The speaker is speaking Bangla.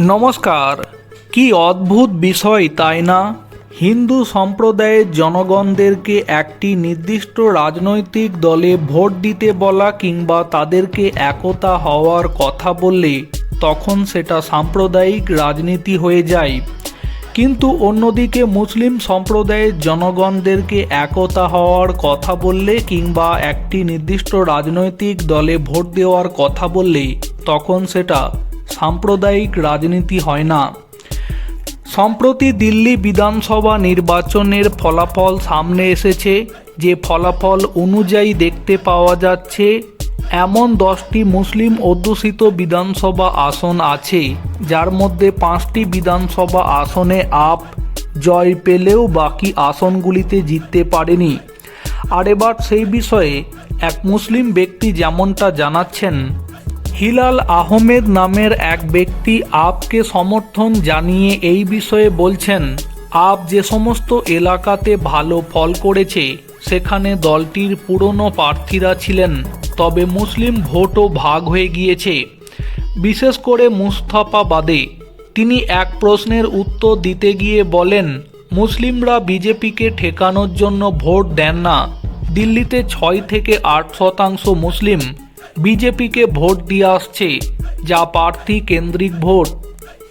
নমস্কার। কি অদ্ভুত বিষয় তাই না? হিন্দু সম্প্রদায়ের জনগণদেরকে একটি নির্দিষ্ট রাজনৈতিক দলে ভোট দিতে বলা কিংবা তাদেরকে একতা হওয়ার কথা বললে তখন সেটা সাম্প্রদায়িক রাজনীতি হয়ে যায়। কিন্তু অন্যদিকে মুসলিম সম্প্রদায়ের জনগণদেরকে একতা হওয়ার কথা বললে কিংবা একটি নির্দিষ্ট রাজনৈতিক দলে ভোট দেওয়ার কথা বললে তখন সেটা সাম্প্রদায়িক রাজনীতি হয় না। সম্প্রতি দিল্লি বিধানসভা নির্বাচনের ফলাফল সামনে এসেছে। যে ফলাফল অনুযায়ী দেখতে পাওয়া যাচ্ছে, এমন দশটি মুসলিম অধ্যুষিত বিধানসভা আসন আছে, যার মধ্যে পাঁচটি বিধানসভা আসনে আপ জয় পেলেও বাকি আসনগুলিতে জিততে পারেনি। আর এবার সেই বিষয়ে এক মুসলিম ব্যক্তি যেমনটা জানাচ্ছেন হিলাল আহমেদ নামের এক ব্যক্তি আপকে সমর্থন জানিয়ে এই বিষয়ে বলছেন, আপ যে সমস্ত এলাকাতে ভালো ফল করেছে, সেখানে দলটির পুরনো প্রার্থীরা ছিলেন, তবে মুসলিম ভোটও ভাগ হয়ে গিয়েছে। বিশেষ করে মুস্তাফাবাদে। তিনি এক প্রশ্নের উত্তর দিতে গিয়ে বলেন, মুসলিমরা বিজেপিকে ঠেকানোর জন্য ভোট দেন না। দিল্লিতে ছয় থেকে আট শতাংশ মুসলিম বিজেপিকে ভোট দিয়ে আসছে যা প্রার্থী কেন্দ্রিক ভোট।